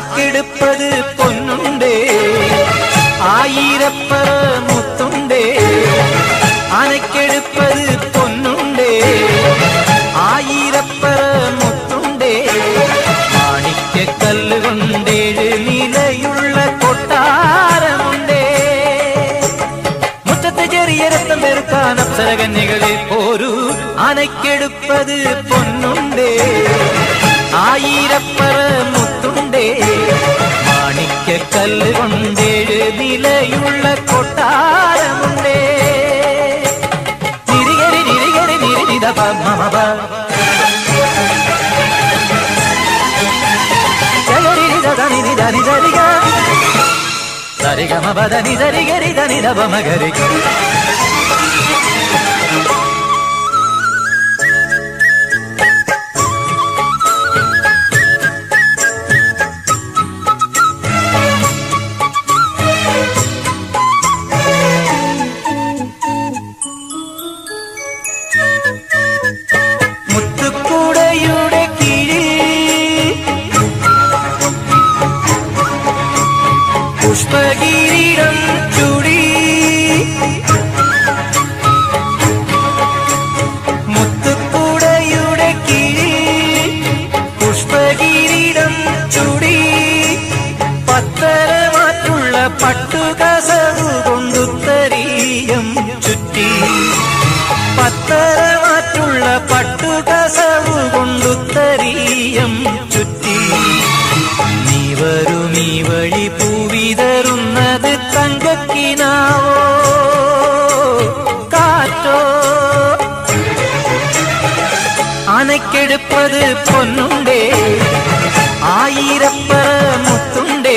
ஆடைக்கெடுப்பது பொன்னுண்டே. ஆயிரப்பர முத்துண்டே. அணைக்கெடுப்பது பொன்னுண்டே. ஆயிரப்பர முத்துண்டே. மாணிக்க கல்லு கொண்டேழு நிலையுள்ள கொட்டாரமுண்டே. முத்தத்தை ஜெறிய ரத்தம் பெருக்கான சரகன்னிகளே போரு. அணைக்கெடுப்பது பொன்னுண்டே. ஆயிரப்பர முத்துண்டே மாணிக்க கல்லு கொண்டேழு நிலையுள்ள கொட்டாரமுண்டே நிரிகரி நிரிகரி நிரித பத்மபா சரிகமபத நிதரிகரி தனிதபமகரி പുഷ്പകിരീടം ചൂടി. മുത്തുക്കൂടയുടെ കീഴിൽ പുഷ്പകിരീടം ചൂടി. പത്തരമാറ്റുള്ള പട്ടുകസവു കൊണ്ടുത്തരീയം ചുറ്റി. പത്തരമാറ്റുള്ള പട്ടുകസവു நிற்பது பொன்னுண்டே ஆயிரப்பர முத்துண்டே.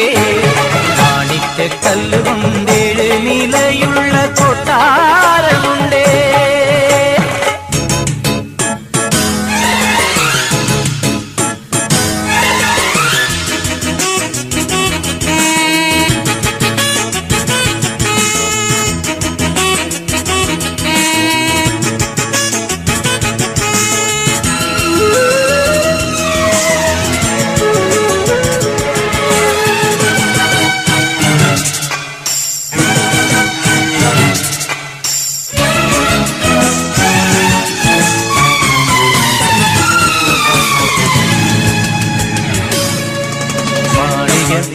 காணிக்க கல்லுவும் வேறு நிலையுள்ள கொட்டா.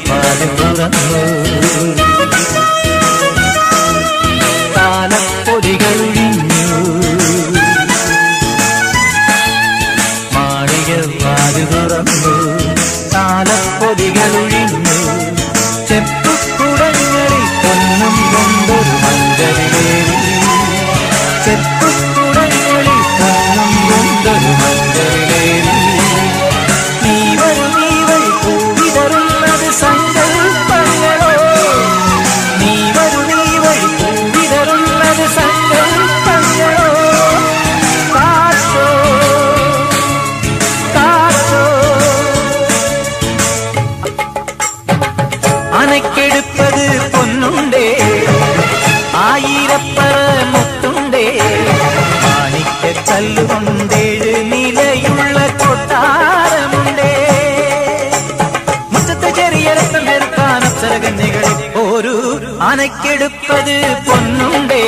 പാൽ തുറന്നു താലപ്പൊലികൾ വിഞ്ഞു മാളിക പാൽ തുറന്നു താലപ്പൊലികൾ ഒഴിഞ്ഞു ചെപ്പുക്കുടങ്ങളിൽ പൊന്നും കൊണ്ടൊരു മഞ്ചരിലേറി ചെപ്പുക്കുടങ്ങളിൽ ഉയരത്തിൽ നിൽക്കാൻ അപ്സരകന്യകളിപ്പോരു അനക്കെടുപ്പത് പൊന്നുണ്ടേ.